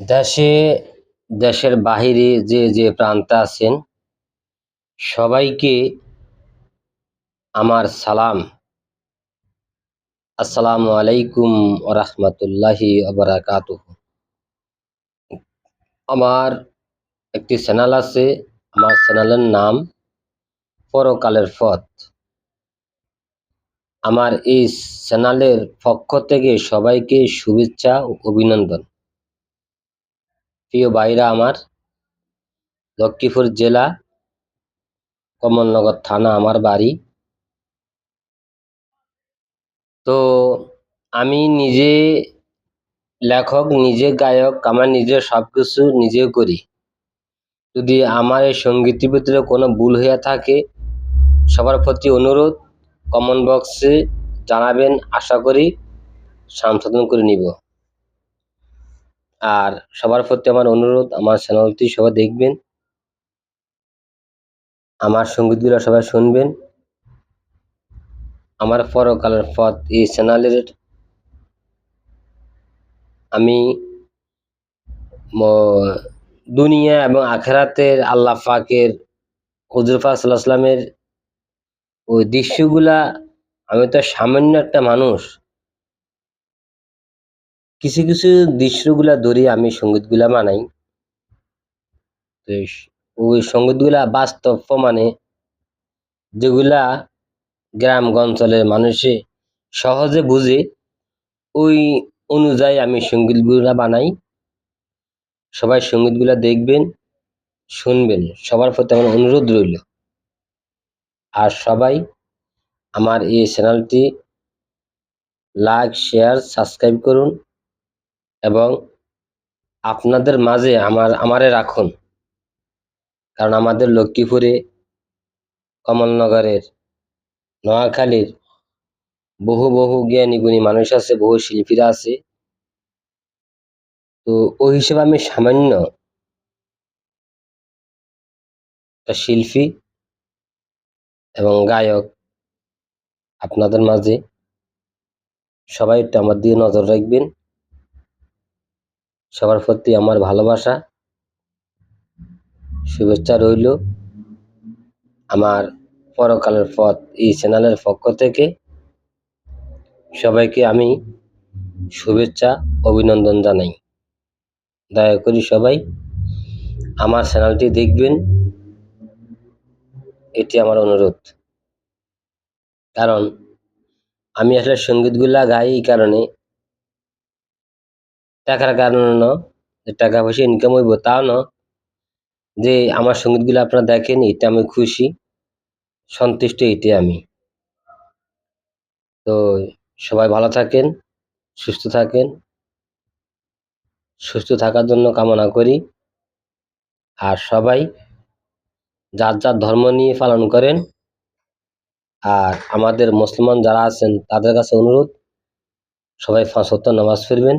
দেশে, দেশের বাহিরে যে যে প্রান্তে আছেন, সবাইকে আমার সালাম। আসসালামু আলাইকুম ওরহমতুল্লাহি আবরাকাত আমার একটি চ্যানেল আছে, আমার চ্যানেলের নাম পরকালের পথ। আমার এই চ্যানেলের পক্ষ থেকে সবাইকে শুভেচ্ছা ও অভিনন্দন। প্রিয় ভাইরা আমার, লক্ষ্মীপুর জেলা, কমলনগর থানা আমার বাড়ি। তো আমি নিজে লেখক, নিজে গায়ক, আমার নিজের সব কিছু নিজে করি। যদি আমার এই সঙ্গীতের ভিতরে কোনো ভুল হয়ে থাকে, সবার প্রতি অনুরোধ কমেন্ট বক্সে জানাবেন। আশা করি সংশোধন করে নিব। আর সবার প্রতি আমার অনুরোধ, আমার চ্যানেলটি সবাই দেখবেন। আমার সঙ্গীতগুলো সবাই শুনবেন। আমার পরকালের পথ এই চ্যানেলের। আমি দুনিয়া এবং আখেরাতের আল্লাহ পাকের হুজুরফা সাল্লাহ ওই দৃশ্যগুলা, আমি তো সামান্য একটা মানুষ। কিছু কিছু দৃশ্যগুলা ধরে, আমি সঙ্গীতগুলা বানাই ওই সঙ্গীতগুলা বাস্তব প্রমাণে যেগুলা গ্রাম অঞ্চলের মানুষে সহজে বুঝে, ওই অনুযায়ী আমি সঙ্গীতগুলা বানাই। সবাই সঙ্গীতগুলা দেখবেন, শুনবেন, সবার প্রতি আমার অনুরোধ রইল। আর সবাই আমার এই চ্যানেলটি লাইক শেয়ার সাবস্ক্রাইব করুন। এবং আপনাদের মাঝে আমার, আমারে রাখুন। কারণ আমাদের লক্ষ্মীপুরে কমলনগরের, নোয়াখালীর বহু বহু জ্ঞানী, গুণী মানুষ আছে, বহু শিল্পীরা আছে। তো ওই হিসেবে আমি সামান্য শিল্পী এবং গায়ক আপনাদের মাঝে সবাই একটু আমার দিয়ে নজর রাখবেন। সবার প্রতি আমার ভালোবাসা। শুভেচ্ছা রইল আমার পরকালের পথ, এই চ্যানেলের পক্ষ থেকে। সবাইকে আমি শুভেচ্ছা, অভিনন্দন জানাই। দয়া করি সবাই আমার চ্যানেলটি দেখবেন। এটি আমার অনুরোধ। কারণ আমি আসলে সঙ্গীতগুলা গাই এই কারণে টাকার কারণে ন, যে টাকা পয়সা ইনকাম হইব তাও না। যে আমার সঙ্গীতগুলো আপনারা দেখেন, এটা আমি খুশি, সন্তুষ্ট এটাই আমি। তো সবাই ভালো থাকেন, সুস্থ থাকেন, সুস্থ থাকার জন্য কামনা করি। আর সবাই যার যার ধর্ম নিয়ে পালন করেন, আর আমাদের মুসলমান যারা আছেন, তাদের কাছে অনুরোধ, সবাই ফাঁস নামাজ ফিরবেন